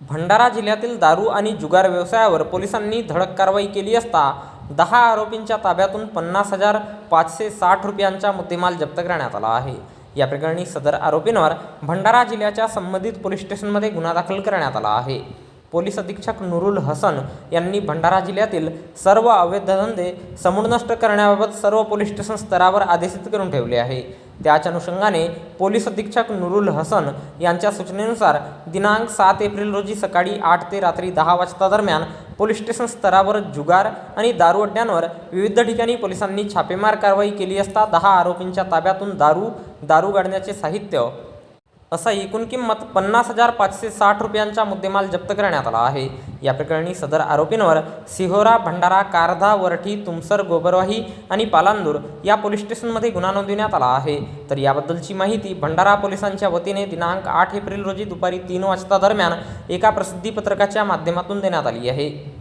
भंडारा जिल्ह्यातील दारू आणि जुगार व्यवसायावर पोलिसांनी धडक कारवाई केली असता दहा आरोपींच्या ताब्यातून पन्नास हजार पाचशे साठ रुपयांचा मुद्देमाल जप्त करण्यात आला आहे. या प्रकरणी सदर आरोपींवर भंडारा जिल्ह्याच्या संबंधित पोलीस स्टेशनमध्ये गुन्हा दाखल करण्यात आला आहे. पोलीस अधीक्षक नुरुल हसन यांनी भंडारा जिल्ह्यातील सर्व अवैध धंदे समूळ नष्ट करण्याबाबत सर्व पोलीस स्टेशन स्तरावर आदेशित करून ठेवले आहे. त्याच अनुषंगाने पोलीस अधीक्षक नुरुल हसन यांच्या सूचनेनुसार दिनांक सात एप्रिल रोजी सकाळी आठ ते रात्री दहा वाजता दरम्यान पोलीस स्टेशन स्तरावर जुगार आणि दारू अड्ड्यांवर विविध ठिकाणी पोलिसांनी छापेमार कारवाई केली असता दहा आरोपींच्या ताब्यातून दारू दारू गाडण्याचे साहित्य असा एकूण किंमत पन्नास हजार पाचशे साठ रुपयांचा मुद्देमाल जप्त करण्यात आला आहे. या प्रकरणी सदर आरोपींवर सिहोरा भंडारा कारधा वरठी तुमसर गोबरवाही आणि पालांदूर या पोलीस स्टेशनमध्ये गुन्हा नोंदवण्यात आला आहे. तर याबद्दलची माहिती भंडारा पोलिसांच्या वतीने दिनांक आठ एप्रिल रोजी दुपारी तीन वाजता दरम्यान एका प्रसिद्धीपत्रकाच्या माध्यमातून देण्यात आली आहे.